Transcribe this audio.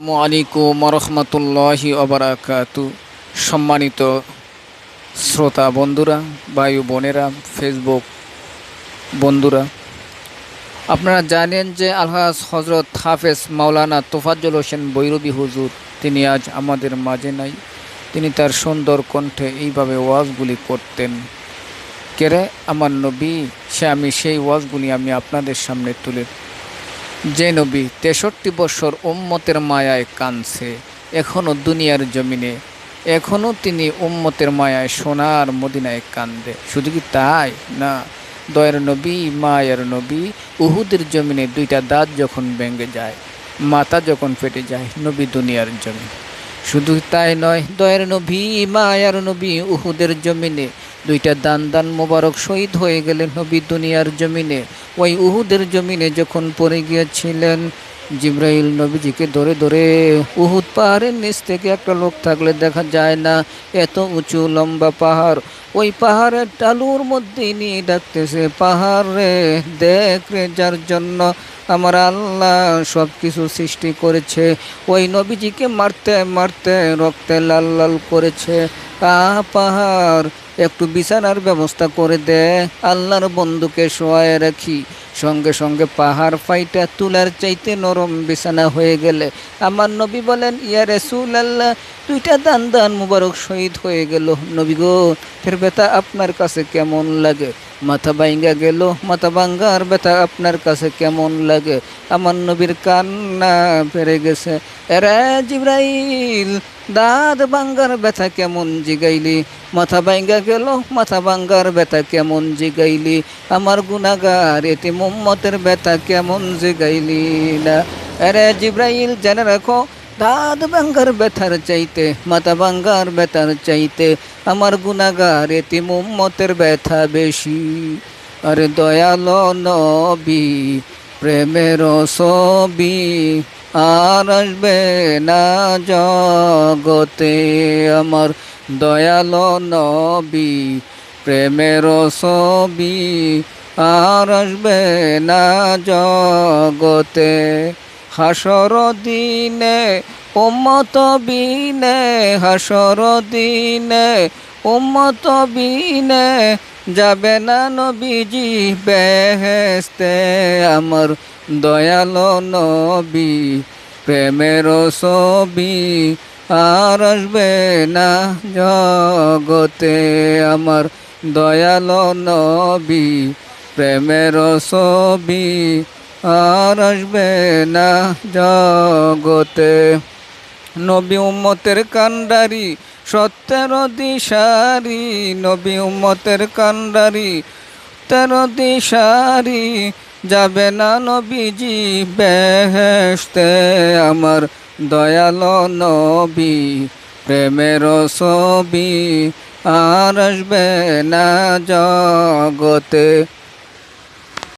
আলাইকুম রহমতুল্লাহি অবরাকাতু সম্মানিত শ্রোতা বন্ধুরা বায়ু বোনেরা, ফেসবুক বন্ধুরা, আপনারা জানেন যে আলহাজ হজরত হাফেজ মাওলানা তোফাজ্জল হোসেন বৈরবী হুজুর, তিনি আজ আমাদের মাঝে নাই। তিনি তার সুন্দর কণ্ঠে এইভাবে ওয়াজগুলি করতেন। কেরে? আমার নবী, সে আমি সেই ওয়াজগুলি আমি আপনাদের সামনে তুলে যে নবী তেষট্টি বছর উম্মতের মায়ায় কানছে এখনও দুনিয়ার জমিনে। এখনও তিনি উম্মতের মায়ায় সোনার মদিনায় কান্দে। শুধু কি তাই? না, দয়ের নবী, মায়ের নবী, উহুদের জমিনে দুইটা দাঁত যখন ভেঙে যায়, মাথা যখন ফেটে যায়, নবী দুনিয়ার জমিন। শুধু তাই নয়, দয়ের নবী, মায়ার নবী, উহুদের জমিনে দুইটা দান দান মোবারক শহীদ হয়ে গেলেন নবী দুনিয়ার জমিনে। ওই উহুদের জমিনে যখন পড়ে গিয়েছিলেন জিব্রাইল নবীজিকে ধরে ধরে উহুদ পাহাড়ের নিচ থেকে একটা লোক থাকলে দেখা যায় না, এত উঁচু লম্বা পাহাড়। ওই পাহাড়ের টালুর মধ্যে নিয়ে ডাকতেছে, পাহাড় রে, দেখ রে, যার জন্য আমার আল্লাহ সব কিছু সৃষ্টি করেছে। ওই নবীজিকে মারতে মারতে রক্তে লাল লাল করেছে। আ পাহাড়, একটু বিছানার ব্যবস্থা করে দে, আল্লাহর বন্ধুকে শোয়ায় রাখি। সঙ্গে সঙ্গে পাহাড় ফাইটা তুলার চাইতে নরম বিছানা হয়ে গেলে। আমার নবী বলেন ইয়ারে সুল আল্লাহ দুইটা দান দান মুবারক শহীদ হয়ে গেল। নবী গো, ফের ব্যথা আপনার কাছে কেমন লাগে? মাথা বাইঙ্গা গেল, মাথা ভাঙ্গার ব্যথা আপনার কাছে কেমন লাগে? আমার নবীর কান্না পেরে গেছে। এরা জিব্রাইল, দাঁত ভাঙ্গার ব্যথা কেমন জিগাইলি? মাথা বাইঙ্গা গেল, মাথা ভাঙ্গার ব্যথা কেমন জিগাইলি? আমার গুনাগার এটি মোম্মতের ব্যথা কেমন জিগাইলি না? আরে জিব্রাইল, জেনে রাখো দাঁত ভাঙ্গার ব্যথার চাইতে মাথা ভাঙ্গার ব্যথার চাইতে আমার গুনাগার এটি মোম্মতের ব্যথা বেশি আরে দয়াল নবী প্রেমের ছবি আর আসবে না জগতে আমার দয়াল নবী প্রেমের ছবি আর আসবে না জগতে হাসর দিনে, উম্মত বিনে, হাসর দিনে, উম্মত বিনে, যাবে না নবীজি বেহেস্তে আমার দয়াল নবী, প্রেমের ছবি আর আসবে না জগতে। আমার দয়াল নবী, প্রেমের ছবি আর আসবে না জগতে। নবী উম্মতের কান্ডারি সত্যের দিশারি। নবী উম্মতের কান্ডারি তেরো দিশারি। যাবে না নবীজি বেহেস্তে আমার দয়াল নবী, প্রেমের ছবি। আর আসবে না জগতে।